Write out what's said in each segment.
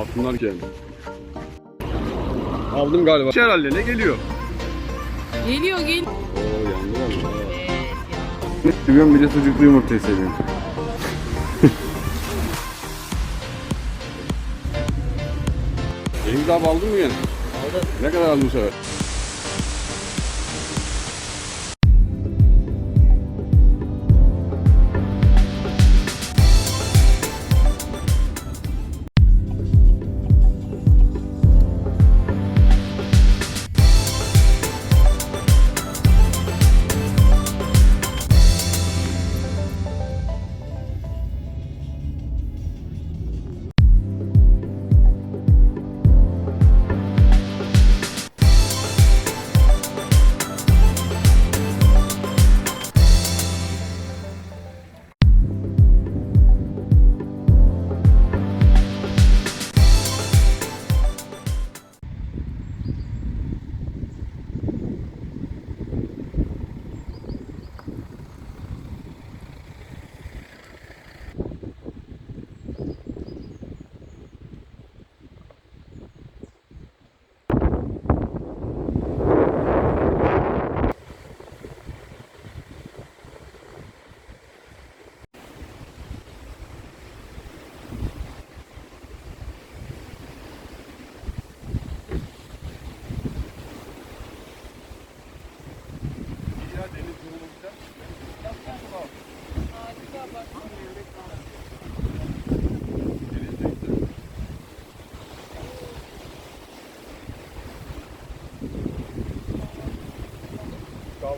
Altınlar geldi. Aldım galiba. Herhalde ne geliyor? Geliyor gel. Oo yandı valla. Seviyorum bir de sucuklu yumurtayı seviyorum. Cengiz abi aldın mı gene? Aldım. Ne kadar aldın bu sefer?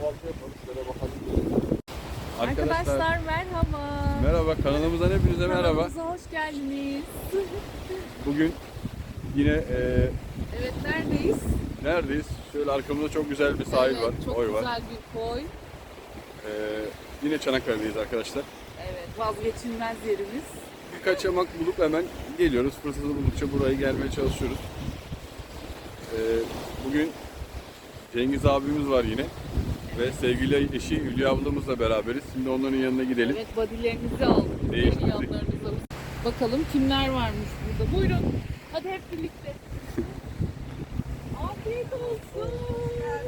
Kahvaltı yapalım şöyle bakalım. Arkadaşlar merhaba. Merhaba kanalımızdan hepinize merhaba. Kanalımıza hoş geldiniz. Bugün yine e, Evet neredeyiz? neredeyiz? Şöyle arkamızda çok güzel bir sahil evet, var, Çok koy var. güzel bir koy. E, yine Çanakkale'deyiz arkadaşlar. Evet vazgeçilmez yerimiz. Bir kaçamak bulup hemen geliyoruz. Fırsatı buldukça buraya gelmeye çalışıyoruz. E, bugün Cengiz abimiz var yine. Ve sevgili eşi Hülya ablamızla beraberiz. Şimdi onların yanına gidelim. Evet bodylerimizi aldık. Değiştirdik. Yeni yanlarımızı. Bakalım kimler varmış burada. Buyurun. Hadi hep birlikte. Afiyet olsun.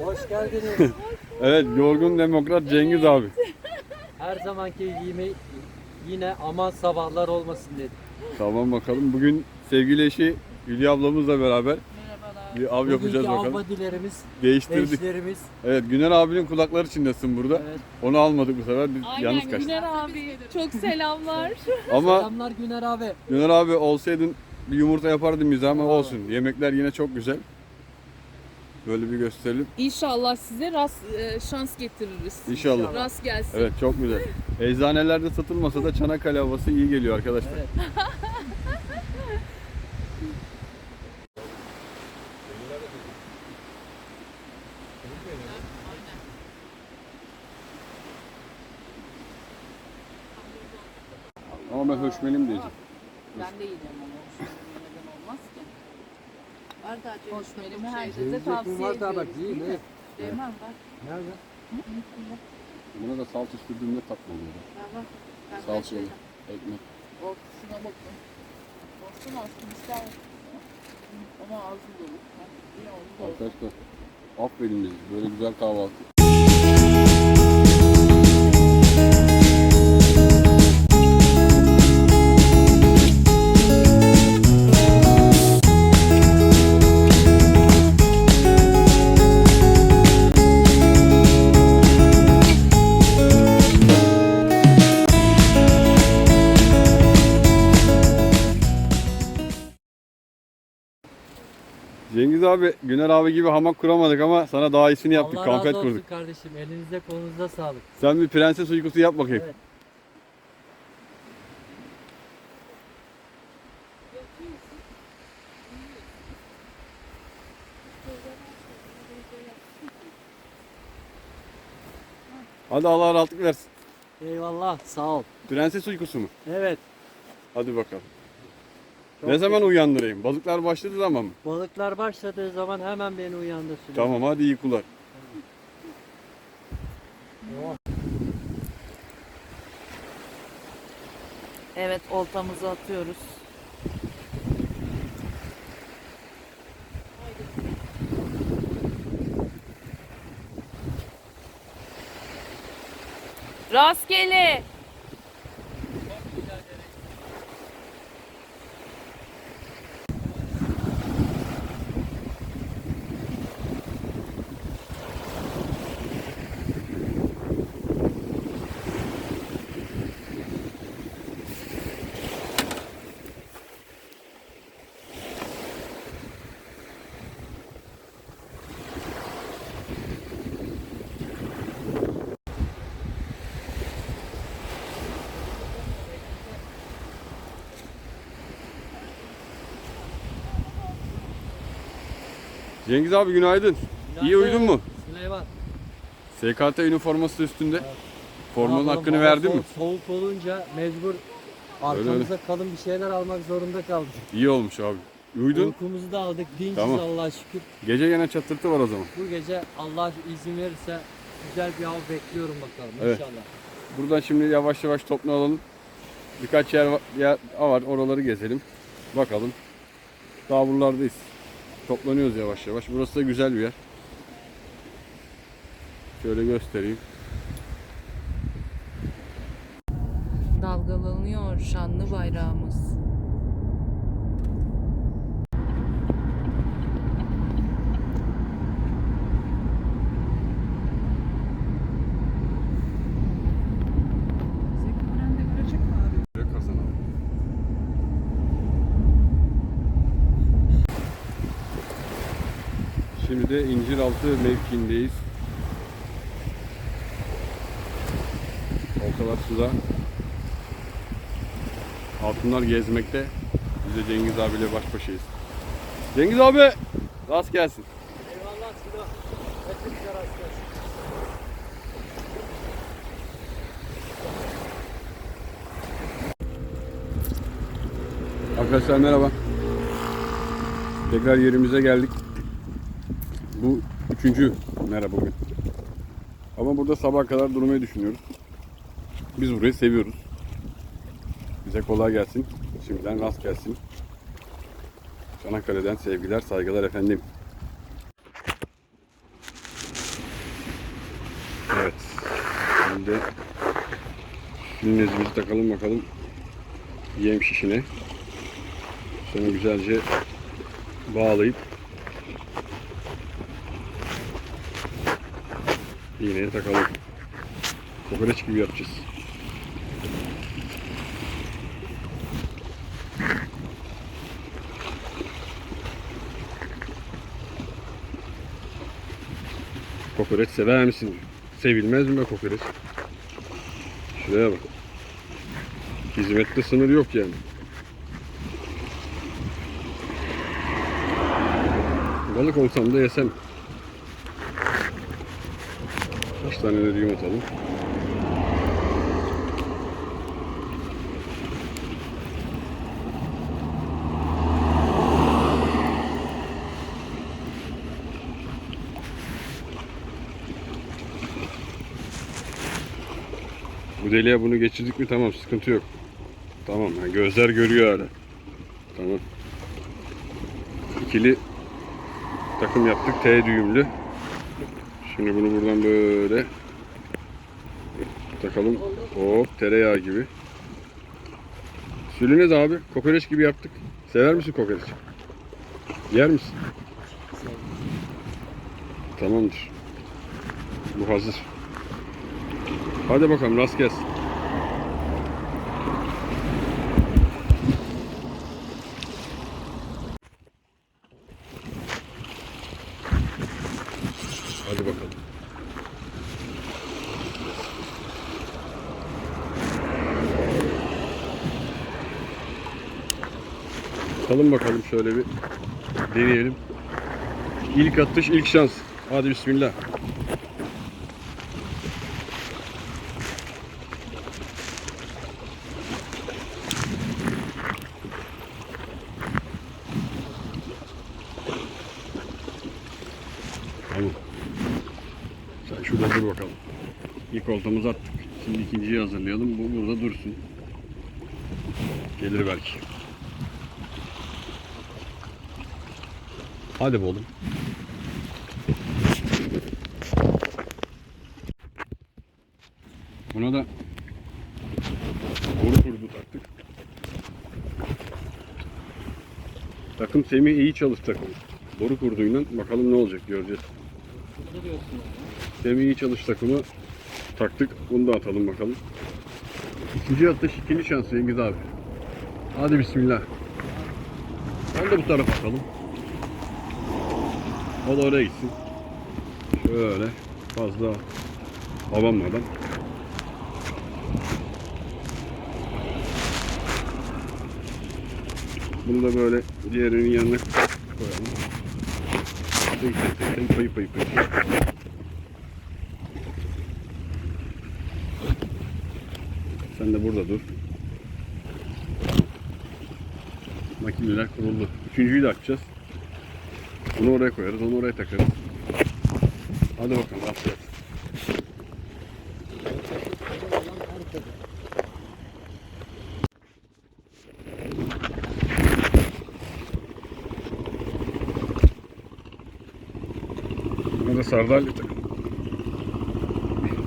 Hoş geldiniz. Evet, yorgun demokrat Cengiz abi. Her zamanki gibi yine aman sabahlar olmasın dedik. Tamam bakalım. Bugün sevgili eşi Hülya ablamızla beraber. Bir av yapacağız Bugünkü bakalım. avbadilerimiz, Değiştirdik. eşlerimiz. Evet, Güner abinin kulakları çınlasın burada. Evet. Onu almadık bu sefer. Biz Aynen yalnız kaçtık. Güner abi. Çok selamlar. Ama Selamlar Güner abi. Güner abi olsaydın bir yumurta yapardım bize ama olsun. Yemekler yine çok güzel. Böyle bir gösterelim. İnşallah size rast, e, şans getiririz. İnşallah. Rast gelsin. Evet çok güzel. Eczanelerde satılmasa da Çanakkale havası iyi geliyor arkadaşlar. Evet. Ama ben höşmelim diyeceğim. Ben de yiyeceğim ama hoşmerim neden olmaz ki? Var da acı. Hoşmerimi herkese tavsiye var da bak değil ne? mi? Değmem bak. Nerede? Buna da salça sürdüğümde tatlı oluyor. Var var. Ben de Salça, şeyden. ekmek. Bak şuna bakın. Baksana aslında ister misin? Ama ağzım dolu. Ha, iyi oldu. dolu. Arkadaşlar aferin bizi. Böyle güzel kahvaltı. Abi, Güner abi gibi hamak kuramadık ama sana daha iyisini yaptık. Allah Kampet razı olsun kurduk. kardeşim. Elinize kolunuza sağlık. Sen bir prenses uykusu yap bakayım. Evet. Hadi Allah rahatlık versin. Eyvallah sağ ol. Prenses uykusu mu? Evet. Hadi bakalım. Çok ne zaman uyandırayım? Balıklar başladığı zaman mı? Balıklar başladığı zaman hemen beni uyandır Tamam hadi iyi kular. Evet oltamızı atıyoruz. Rastgele. Cengiz abi günaydın. İyi uyudun mu? Süleyman. SKT üniforması üstünde. Formanın Bakalım, hakkını verdin mi? soğuk- olunca mecbur arkamıza kalın bir şeyler almak zorunda kaldık. İyi olmuş abi. Uyudun. Uykumuzu da aldık. Dinciz Tamam. Allah'a şükür. Gece gene çatırtı var o zaman. Bu gece Allah izin verirse güzel bir hava bekliyorum bakalım Evet. inşallah. Buradan şimdi yavaş yavaş toplanalım. Birkaç yer var, yer var oraları gezelim. Bakalım. Daha buralardayız. Toplanıyoruz yavaş yavaş. Burası da güzel bir yer. Şöyle göstereyim. Dalgalanıyor şanlı bayrağımız. Şöyle kazanalım. Şimdi de İnciraltı mevkiindeyiz. Oltalar suda. Hatunlar gezmekte. Biz de Cengiz abiyle baş başayız. Cengiz abi! Rast gelsin. Eyvallah Silo. Hepinize rast gelsin. Arkadaşlar merhaba. Tekrar yerimize geldik. Bu üçüncü merhaba bugün. Ama burada sabah kadar durmayı düşünüyoruz. Biz burayı seviyoruz. Bize kolay gelsin. Şimdiden rast gelsin. Çanakkale'den sevgiler, saygılar efendim. Evet. Şimdi Linezimizi takalım bakalım. Yem şişine. Sonra güzelce bağlayıp iğneye takalım. Kokoreç gibi yapacağız. Kokoreç sever misin? Sevilmez mi be kokoreç? Şuraya bak. Hizmette sınır yok yani. Balık olsam da yesem. Tane de düğüm. Bu deliğe bunu geçirdik mi tamam sıkıntı yok. Tamam yani gözler görüyor hala. Tamam. İkili takım yaptık T düğümlü. Şimdi bunu buradan böyle takalım. Hop tereyağı gibi. Sülünez abi. Kokoreç gibi yaptık. Sever misin kokoreç? Yer misin? Tamamdır. Bu hazır. Hadi bakalım rast gelsin. Hadi bakalım. Tutalım bakalım şöyle bir deneyelim. İlk atış ilk şans. Hadi bismillah. Tamam. Sen şurada dur bakalım. İlk oltamızı attık. Şimdi ikinciyi hazırlayalım. Bu burada dursun. Gelir belki. Hadi be oğlum. Buna da boru kurdu taktık. Takım Semih iyi çalış takım. Boru kurduyla bakalım ne olacak göreceğiz. Semih iyi çalış takımı taktık. Bunu da atalım bakalım. İkinci atış ikinci şans Cengiz abi. Hadi bismillah. Onu da bu tarafa atalım. O da oraya gitsin. Şöyle fazla abanmadan. Bunu da böyle diğerinin yanına koyalım. Tek tek tek payı. Sen de burada dur. Makineler kuruldu. Üçüncüyü de açacağız. Bunu oraya koyarız, onu oraya takarız. Hadi bakalım, afiyet. Burada sardalya takın.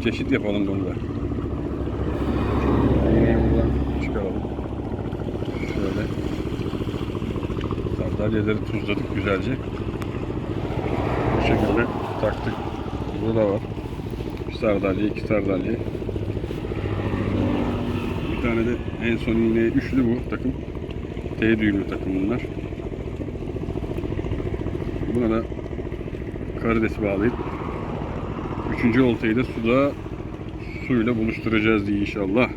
Çeşit yapalım bunu da. Çıkaralım. Şöyle. Sardalyaları tuzladık güzelce. Şekilde taktık. Burada da var. Bir sardalya, iki sardalya. Bir tane de en son yine üçlü bu takım. T düğümlü takım bunlar. Buna da karidesi bağlayıp üçüncü oltayı da suda suyla buluşturacağız diye inşallah.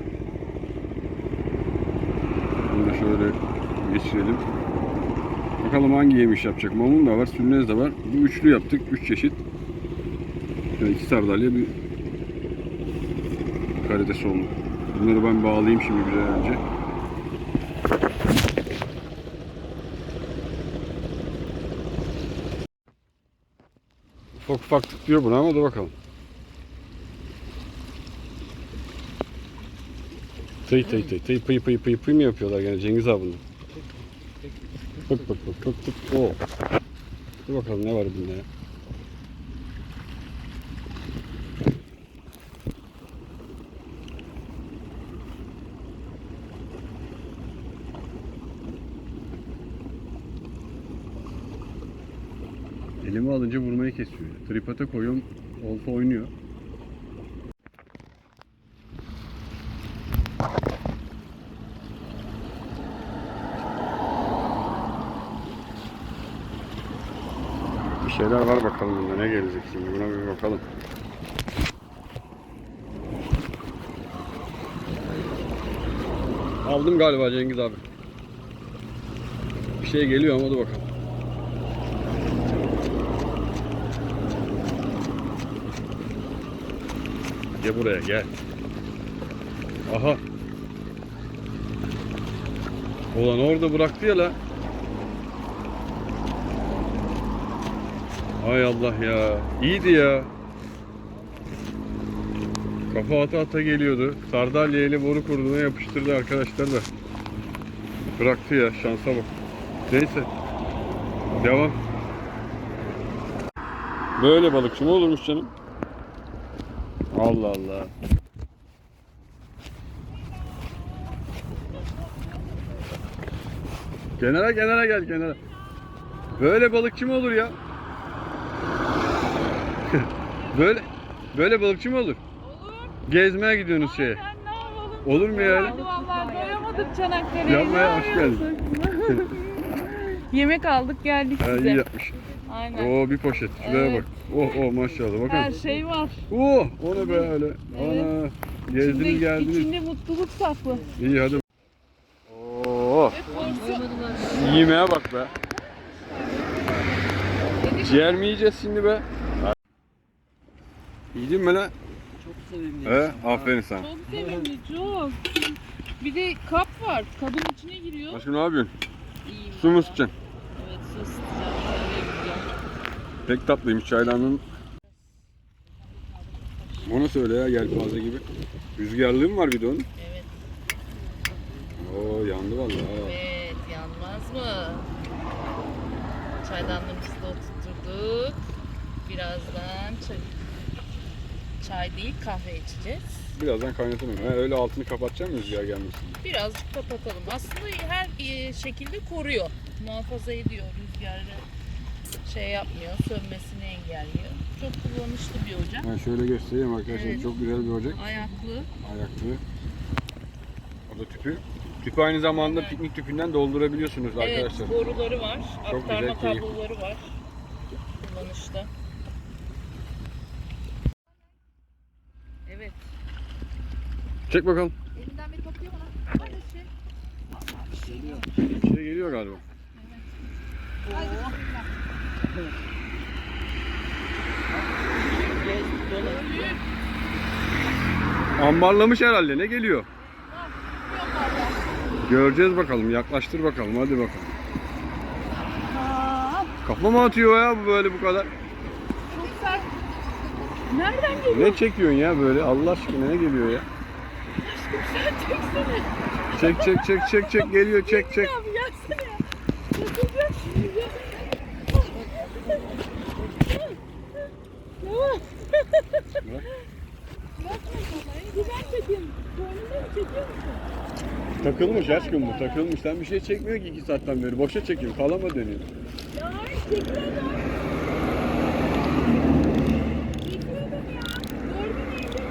Bunu da şöyle geçirelim. Bakalım hangi yemiş yapacak. Mamun da var, sülnez de var. Bu üçlü yaptık. Üç çeşit. Yani iki sardalya bir karides oldu. Bunları ben bağlayayım şimdi an önce. Ufak ufak tutuyor bunu ama dur bakalım. Tıy tıy tıy tıy pıy pıy pıy pıy mı yapıyorlar gene Cengiz abi Bak bak bak bak bak. Oo. Dur bakalım ne var bunda ya. Elimi alınca vurmayı kesiyor. Tripata koyuyorum, olta oynuyor. Şeyler var bakalım bunda ne gelecek şimdi buna bir bakalım. Aldım galiba Cengiz abi. Bir şey geliyor ama dur bakalım. Gel buraya gel. Aha. Ulan orada bıraktı ya la. Hay Allah ya. İyiydi ya. Kafa ata ata geliyordu. Sardalya ile boru kurduğuna yapıştırdı arkadaşlar da. Bıraktı ya. Şansa bak. Neyse. Devam. Böyle balıkçı mı olurmuş canım? Allah Allah. Kenara kenara gel kenara. Böyle balıkçı mı olur ya? Böyle böyle balıkçı mı olur? Olur. Gezmeye gidiyorsunuz şeye. Aynen ne yapalım? Olur mu ya? Hadi vallahi doyamadık Çanakkale'ye. Yapma ya, hoş yapıyorsun? Yemek aldık geldik Ha, size. iyi yapmış. Aynen. Oo bir poşet. Şuraya Evet. bak. Oh oh maşallah. Bakın. Her şey var. Oh o ne be öyle. Evet. Ana. Gezdiniz İçinde, geldiniz. içinde mutluluk saklı. İyi hadi. Oo. Yemeğe bak be. Ciğer mi yiyeceğiz şimdi be? Yedin mi lan? Çok sevimli. He, aferin sana. Çok sevimli çok. Bir de kap var. Kabın içine giriyor. Aşkım ne yapıyorsun? İyiyim. Su mu valla. sıçacaksın? Evet su gideceğim. Pek tatlıymış çaylanın. Ona söyle ya yelpaze gibi. Rüzgarlığı mı var bir de onun? Evet. Oo yandı vallahi. ha. Evet yanmaz mı? Çaydanlığımızı da oturtturduk. Birazdan çay, çay değil kahve içeceğiz. Birazdan kaynatalım. Öyle altını kapatacağım mı rüzgar gelmesin diye. Biraz kapatalım. Aslında her e, şekilde koruyor. Muhafaza ediyor rüzgarı. Şey yapmıyor, sönmesini engelliyor. Çok kullanışlı bir ocak. Ben şöyle göstereyim arkadaşlar. Evet. Çok güzel bir ocak. Ayaklı. Ayaklı. O da tüpü. Tüpü aynı zamanda Evet. piknik tüpünden doldurabiliyorsunuz arkadaşlar. Evet, boruları var. Çok aktarma güzel, kabloları var. Kullanışlı. Evet. Çek bakalım. Elinden biri bakıyor bana. Hadi şey. Bir şey geliyor galiba. Hadi bismillah. Ambarlamış herhalde. Ne geliyor? Göreceğiz bakalım. Yaklaştır bakalım. Hadi bakalım. Kafa mı atıyor ya bu böyle bu kadar? Çok sert. Nereden geliyor? Ne çekiyorsun ya böyle? Allah aşkına ne geliyor ya? Çek çek çek çek çek geliyor çek çek. Abi gelsene ya. Takılacak şimdi ya. Ne var? Bırak. Güzel çekeyim. Boynunu çekiyor musun? Takılmış aşkım bu takılmış. Sen bir şey çekmiyor ki iki saatten beri. Boşa çekiyor. Kalama dönüyor. Ya hayır çekiyorum ya. Çekiyordum ya. Gördün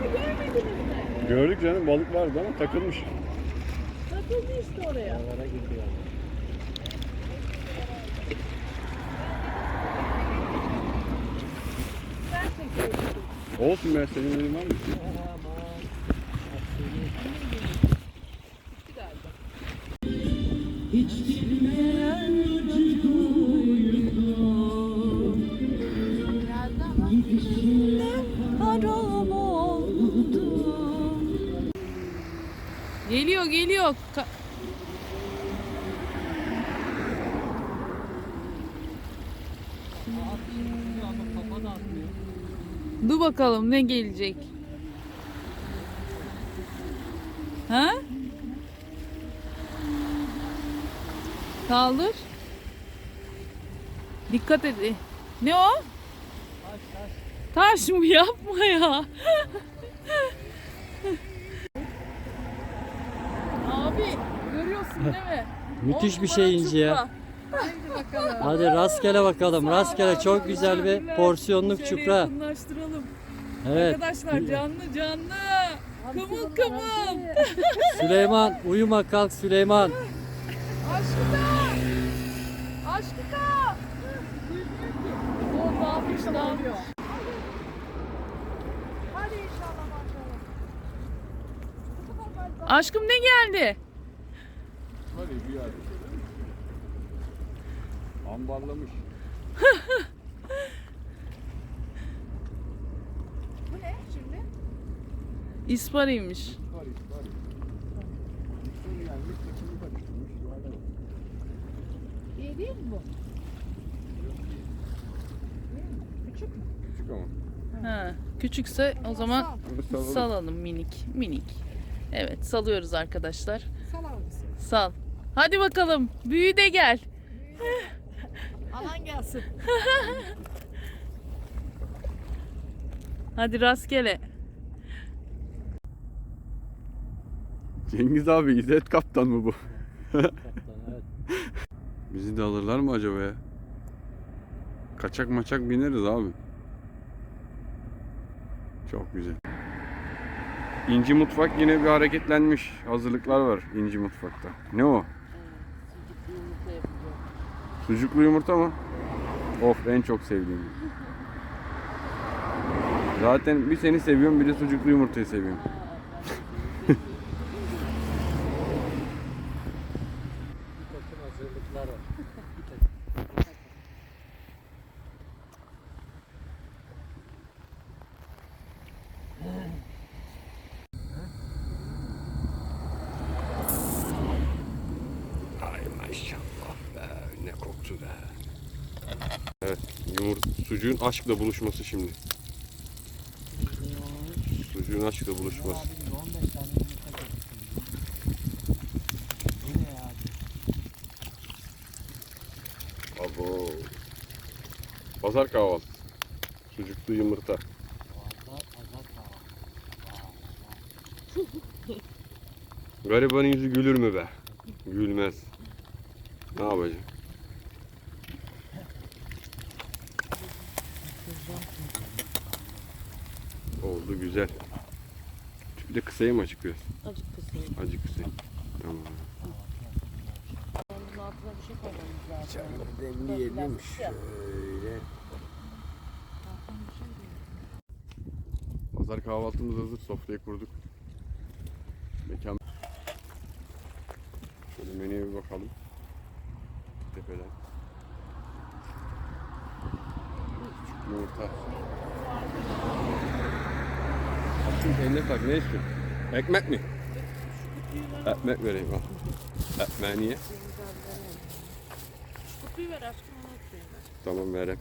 mü görmediniz mi? Gördük canım balık vardı ama takılmış. Takıldı işte oraya. Dağlara girdi yani. Olsun be senin elin var mı? Aman. Geliyor. Ka-. Dur bakalım ne gelecek. Ha? Kaldır. Dikkat et. Ne o? Taş taş. Taş mı yapma ya. Abi görüyorsun değil mi? Müthiş bir şey inci ya. Haydi bakalım. Hadi rastgele bakalım. Rastgele çok güzel bir porsiyonluk Şöyle çupra. yakınlaştıralım. Evet. Arkadaşlar canlı canlı. Kımıl kımıl. Süleyman uyuma kalk Süleyman. Aşkıda. Aşkıda. O dağılmış dağılıyor. Hadi inşallah maşallah. Aşkım ne geldi? Hadi bir yer. Ambarlamış. Bu ne şimdi? İspariymiş. Var var. Sonra gelmiş saçını karıştırmış. Yuvarlak. İyi değil mi bu? Küçük mü? Küçük ama. Ha, küçükse o zaman salalım. salalım minik minik. Evet salıyoruz arkadaşlar. Salar mısın? Sal. Hadi bakalım büyü de gel. Alan gelsin. Hadi rastgele. Cengiz abi İzzet Kaptan mı bu? Kaptan, evet. Bizi de alırlar mı acaba ya? Kaçak maçak bineriz abi. Çok güzel. İnci Mutfak yine bir hareketlenmiş. Hazırlıklar var İnci Mutfak'ta. Ne o? Sucuklu yumurta mı? Of en çok sevdiğim. Zaten bir seni seviyorum bir de sucuklu yumurtayı seviyorum. Bir takım hazırlıklar var. Ay maşallah be ne koktu be. Evet yumurta sucuğun aşkla buluşması şimdi. Sucuğun aşkla buluşması. Abi 15 tane yumurta getirdim. Bu ne ya? Abo. Pazar kahvaltısı. Sucuklu yumurta. Kahvaltı. Garibanın yüzü gülür mü be? Gülmez. Ne yapacağım? Oldu güzel. Bir de kısaya mı açık biraz? Acık kısayım. Acık kısayı. Tamam. Onun altına bir şey koymamız lazım. İçeride demleyelim şöyle. Pazar kahvaltımız hazır. Sofrayı kurduk. Mekan. Şöyle menüye bir bakalım. Tepeden. Yumurta. Açın peynir tak. Ne istiyorsun? Ekmek mi? Ekmek vereyim al. Ekmeği niye? Kutuyu ver aşkım ben. Tamam verem.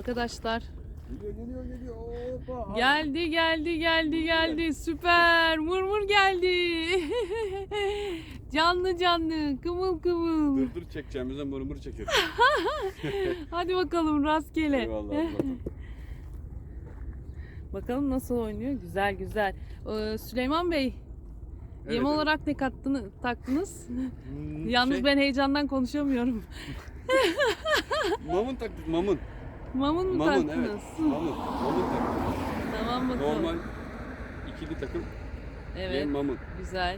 Arkadaşlar Geliyor geliyor geliyor. Hoppa. geldi geldi geldi geldi süper murmur geldi. canlı canlı kıvıl kıvıl. Dur dur çekeceğimizden mırmır çekelim. Hadi bakalım rastgele. Eyvallah. Bakalım nasıl oynuyor. Güzel güzel. Ee, Süleyman Bey, Evet, yem evet. olarak ne kattınız, taktınız? Hmm, Yalnız şey, ben heyecandan konuşamıyorum. Mamun taktık mamun. Mamun mu Mamun taktınız? evet. Mamun. Mamun taktık. Tamam bakalım. Normal ikili takım Evet, yem mamun. güzel.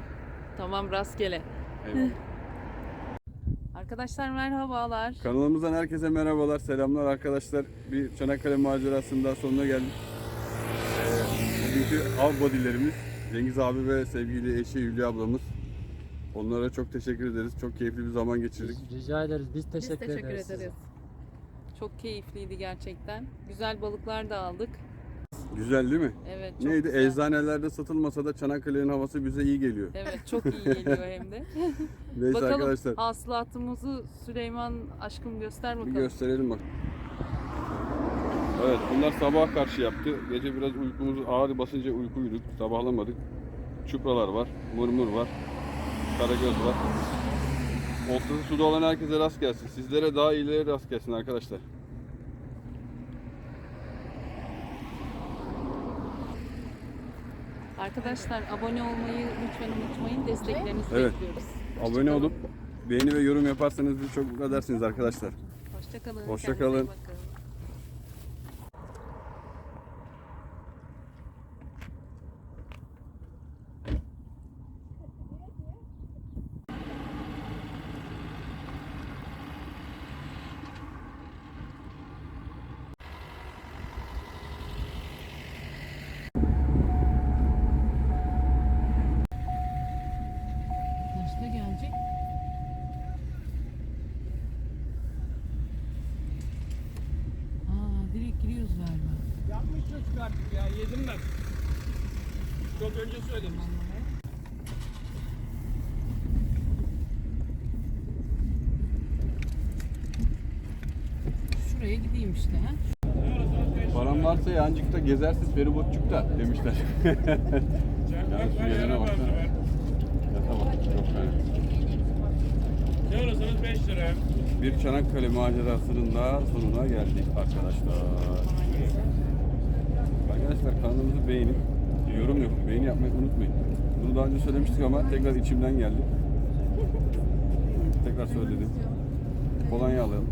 Tamam rastgele. Eyvallah. Arkadaşlar merhabalar. Kanalımızdan herkese merhabalar, selamlar arkadaşlar. Bir Çanakkale macerasının daha sonuna geldik. Ee, bugünkü av bodylerimiz Cengiz abi ve sevgili eşi Hülya ablamız. Onlara çok teşekkür ederiz. Çok keyifli bir zaman geçirdik. Rica ederiz. Biz teşekkür, Biz teşekkür ederiz. ederiz. Çok keyifliydi gerçekten. Güzel balıklar da aldık. Güzel değil mi? Evet, çok Neydi? güzel. Eczanelerde satılmasa da Çanakkale'nin havası bize iyi geliyor. Evet, çok iyi geliyor hem de. Neyse bakalım arkadaşlar hasılatımızı Süleyman aşkım göster bir bakalım. gösterelim bak. Evet bunlar sabah karşı yaptı. Gece biraz uykumuz ağır basınca uyku uyuduk. Sabahlamadık. Çupralar var, murmur var, karagöz var. Oltası suda olan herkese rast gelsin. Sizlere daha iyileri rast gelsin arkadaşlar. Arkadaşlar abone olmayı lütfen unutmayın. Desteklerinizi Evet. bekliyoruz. Abone olup beğeni ve yorum yaparsanız bizi çok mutlu edersiniz arkadaşlar. Hoşçakalın. Hoşça kalın. Kaçta gelecek? Aa, direkt giriyoruz galiba. Yapmış çocuk yedim ben. Çok önce söyledim. Şuraya gideyim işte. Ha? Param varsa yancıkta gezersiz feribotçukta demişler. ya şu yerine baksana. Yata bak. Çok fena. Ne olursanız 5 lira. Bir Çanakkale macerasının da sonuna geldik arkadaşlar. Arkadaşlar kanalımızı beğenin, yorum yapın, beğeni yapmayı unutmayın. Bunu daha önce söylemiştik ama tekrar içimden geldi. Tekrar söyledim. Kolonya alalım.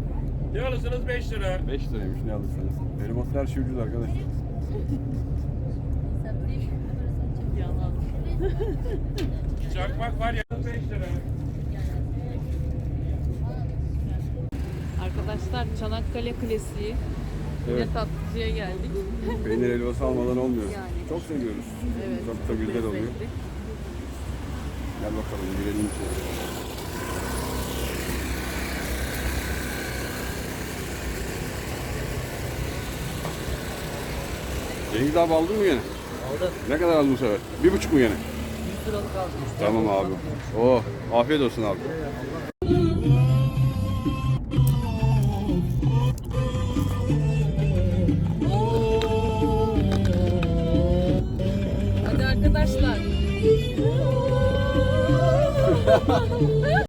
Ne olursanız 5 lira. 5 liraymış ne alırsanız. Benim her şey ucuz arkadaşlar. Çakmak var ya 5 lira. Arkadaşlar Çanakkale Klasiği. Evet. Tatlıcıya geldik. Peynir helvası almadan olmuyor. Çok seviyoruz. Evet. Çok da güzel oluyor. Gel bakalım girelim içeri. Cengiz abi aldın mı gene? Aldım. Ne kadar aldın bu sefer? Bir buçuk mu gene? 100 liralık aldım. Tamam abi. Oh, afiyet olsun abi. Bye.